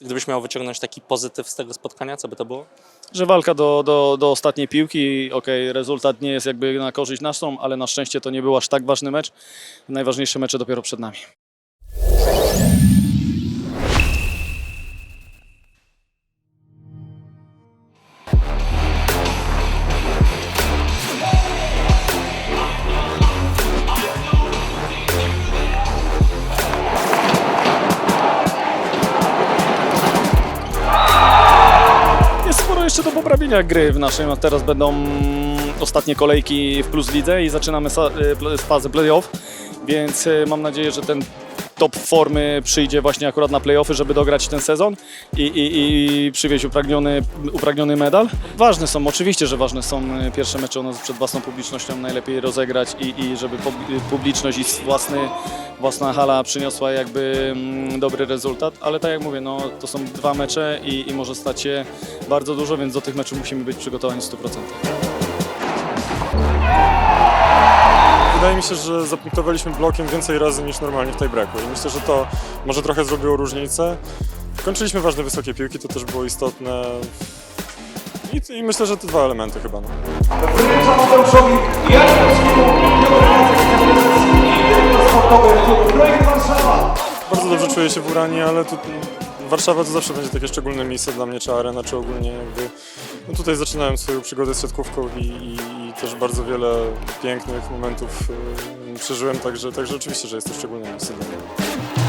Gdybyś miał wyciągnąć taki pozytyw z tego spotkania, co by to było? że walka do, do, do ostatniej piłki, okej, rezultat nie jest jakby na korzyść naszą, ale na szczęście to nie był aż tak ważny mecz. Najważniejsze mecze dopiero przed nami. Jeszcze do poprawienia gry w naszym, teraz będą ostatnie kolejki w Plus Lidze i zaczynamy y, pl- fazę playoff, więc y, mam nadzieję, że ten top formy przyjdzie właśnie akurat na playoffy, żeby dograć ten sezon i, i, i przywieźć upragniony, upragniony medal. Ważne są, oczywiście, że ważne są y, pierwsze mecze u nas przed własną publicznością, najlepiej rozegrać i, i żeby pub- publiczność i własny, własna hala przyniosła jakby mm, dobry rezultat, ale tak jak mówię, no, to są dwa mecze i, i może stać się bardzo dużo, więc do tych meczów musimy być przygotowani w 100%. Wydaje mi się, że zapunktowaliśmy blokiem więcej razy niż normalnie w tej breaku i myślę, że to może trochę zrobiło różnicę. Kończyliśmy ważne wysokie piłki, to też było istotne. I, i myślę, że te dwa elementy chyba. No. Wręcza Mateuszowi Jankowskiemu i dyrektor sportowy klubu Projekt Warszawa. Bardzo dobrze czuję się w Uranie, ale tu, Warszawa to zawsze będzie takie szczególne miejsce dla mnie, czy arena, czy ogólnie jakby... No tutaj zaczynałem swoją przygodę z siatkówką i, i, i też bardzo wiele pięknych momentów y, przeżyłem, także, także oczywiście, że jest to szczególne miejsce dla mnie.